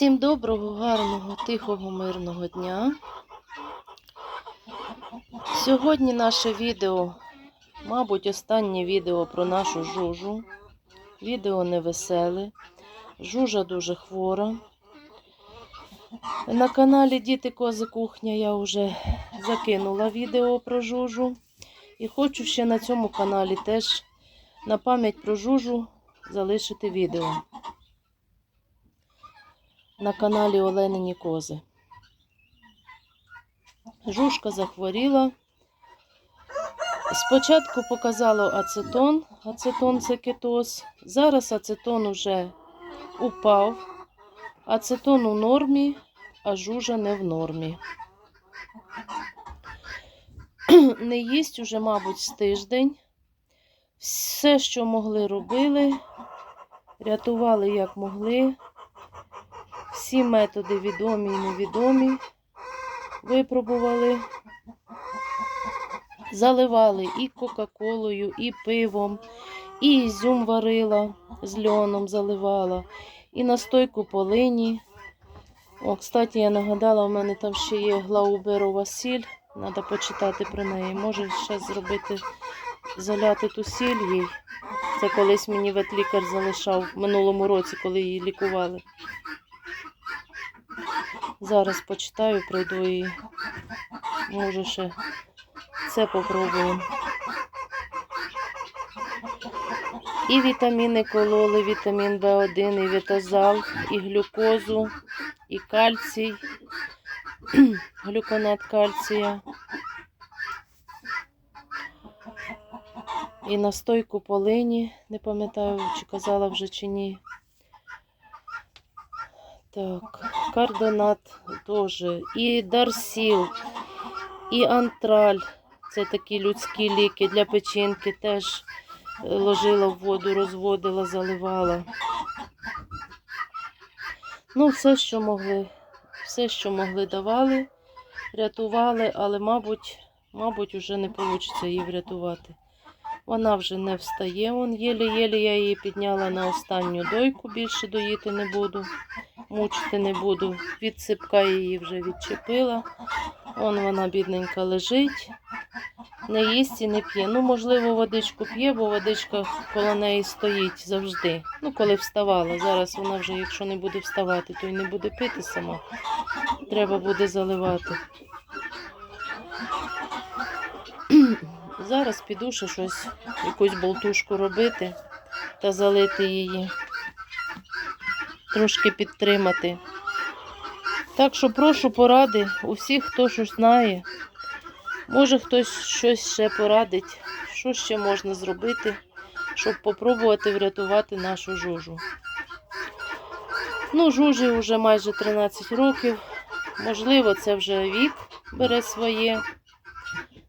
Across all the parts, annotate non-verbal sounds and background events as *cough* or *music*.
Всім доброго, гарного, тихого, мирного дня. Сьогодні наше відео, мабуть, останнє відео про нашу жужу. Відео невеселе. Жужа дуже хвора. На каналі Діти Кози Кухня я вже закинула відео про жужу. І хочу ще на цьому каналі теж на пам'ять про жужу залишити відео на каналі Оленині Кози. Жушка захворіла. Спочатку показало ацетон, ацетон це кетоз. Зараз ацетон уже упав. Ацетон у нормі, а жужа не в нормі. *clears throat* Не їсть уже, мабуть, з тиждень. Все, що могли, робили, рятували як могли. Всі методи відомі і невідомі. Випробували, заливали і Кока-Колою, і пивом, і ізюм варила, з льоном заливала, і настойку полині. О, кстати, я нагадала, у мене там ще є глауберова сіль. Треба почитати про неї. Може ще зробити, заляти ту сіль їй. Це колись мені ветлікар залишав в минулому році, коли її лікували. Зараз почитаю, прийду і може ще це попробуємо. І вітаміни кололи, вітамін В1, і вітазал, і глюкозу, і кальцій, *clears throat* глюконат кальція. І настойку полині, не пам'ятаю, чи казала вже чи ні. Так, кардонат теж. І дарсіл, і антраль. Це такі людські ліки для печінки. Теж е, ложила в воду, розводила, заливала. Ну, все, що могли. Все, що могли, давали, рятували, але, мабуть, мабуть, вже не вийде її врятувати. Вона вже не встає. Єлі-єлі я її підняла на останню дойку, більше доїти не буду мучити не буду. Від ципка її вже відчепила. Вон вона, бідненька, лежить, не їсть і не п'є. Ну, можливо, водичку п'є, бо водичка коло неї стоїть завжди. Ну, коли вставала. Зараз вона вже, якщо не буде вставати, то й не буде пити сама. Треба буде заливати. Зараз піду ще щось, якусь болтушку робити та залити її трошки підтримати. Так що прошу поради у всіх, хто щось знає. Може хтось щось ще порадить, що ще можна зробити, щоб попробувати врятувати нашу жужу. Ну, жужі вже майже 13 років. Можливо, це вже вік бере своє.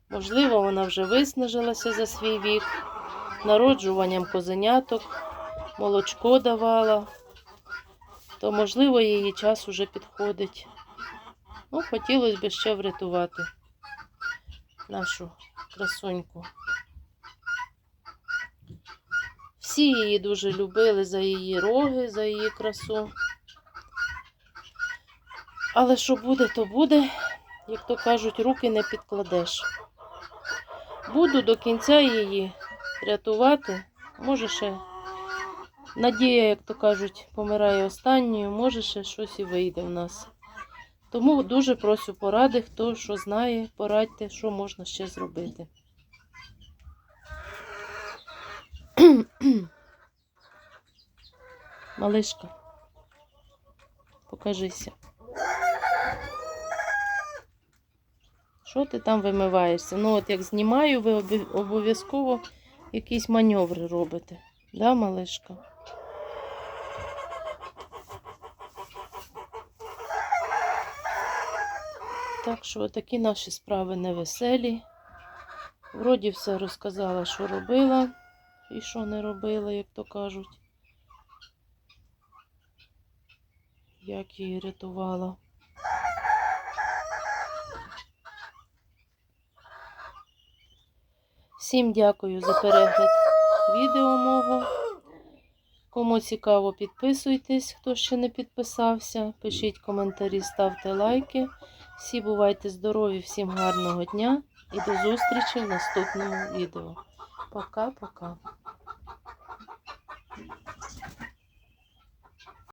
Можливо, вона вже виснажилася за свій вік, народжуванням козеняток, молочко давала то, можливо, її час уже підходить. Ну, хотілося б ще врятувати нашу красуньку. Всі її дуже любили за її роги, за її красу. Але що буде, то буде, як то кажуть, руки не підкладеш. Буду до кінця її рятувати, може ще. Надія, як то кажуть, помирає останньою, може ще щось і вийде в нас. Тому дуже просю поради, хто що знає, порадьте, що можна ще зробити. *clears throat* Малишка, покажися. Що ти там вимиваєшся? Ну, от як знімаю, ви обов'язково якісь маневри робите. Да, малишка? Так що такі наші справи невеселі. Вроді все розказала, що робила і що не робила, як то кажуть. Як її рятувала. Всім дякую за перегляд відео мого. Кому цікаво, підписуйтесь, хто ще не підписався. Пишіть коментарі, ставте лайки. Всі бувайте здорові, всім гарного дня і до зустрічі в наступному відео. Пока-пока.